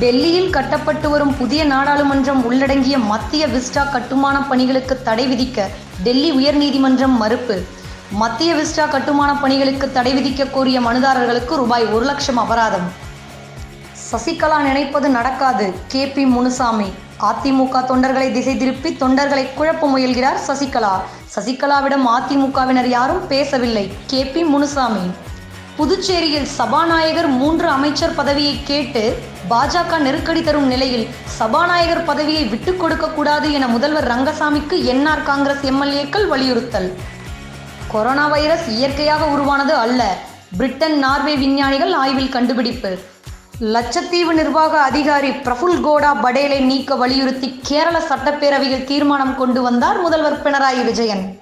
டெல்லியில் கட்டப்பட்டு வரும் புதிய நாடாளுமன்றம் உள்ளடங்கிய மத்திய விஸ்டா கட்டுமான பணிகளுக்கு தடை விதிக்க டெல்லி உயர்நீதிமன்றம் மறுப்பு. மத்திய விஸ்டா கட்டுமான பணிகளுக்கு தடை விதிக்க கோரிய மனுதாரர்களுக்கு ரூபாய் ஒரு லட்சம் அபராதம். சசிகலா நினைப்பது நடக்காது. கே பி முனுசாமி அதிமுக தொண்டர்களை திசை திருப்பி தொண்டர்களை குழப்ப முயல்கிறார் சசிகலா. சசிகலாவிடம் அதிமுகவினர் யாரும் பேசவில்லை. கே பி முனுசாமி புதுச்சேரியில் சபாநாயகர் மூன்று அமைச்சர் பதவியை கேட்டு பாஜக நெருக்கடி தரும் நிலையில் சபாநாயகர் பதவியை விட்டுக் கொடுக்க கூடாது என முதல்வர் ரங்கசாமிக்கு என்ஆர் காங்கிரஸ் எம்எல்ஏக்கள் வலியுறுத்தல். கொரோனா வைரஸ் இயற்கையாக உருவானது அல்ல. பிரிட்டன் நார்வே விஞ்ஞானிகள் ஆய்வில் கண்டுபிடிப்பு. லட்சத்தீவு நிர்வாக அதிகாரி பிரஃபுல் கோடா படேலை நீக்க வலியுறுத்தி கேரள சட்டப்பேரவையில் தீர்மானம் கொண்டு வந்தார் முதல்வர் பினராயி விஜயன்.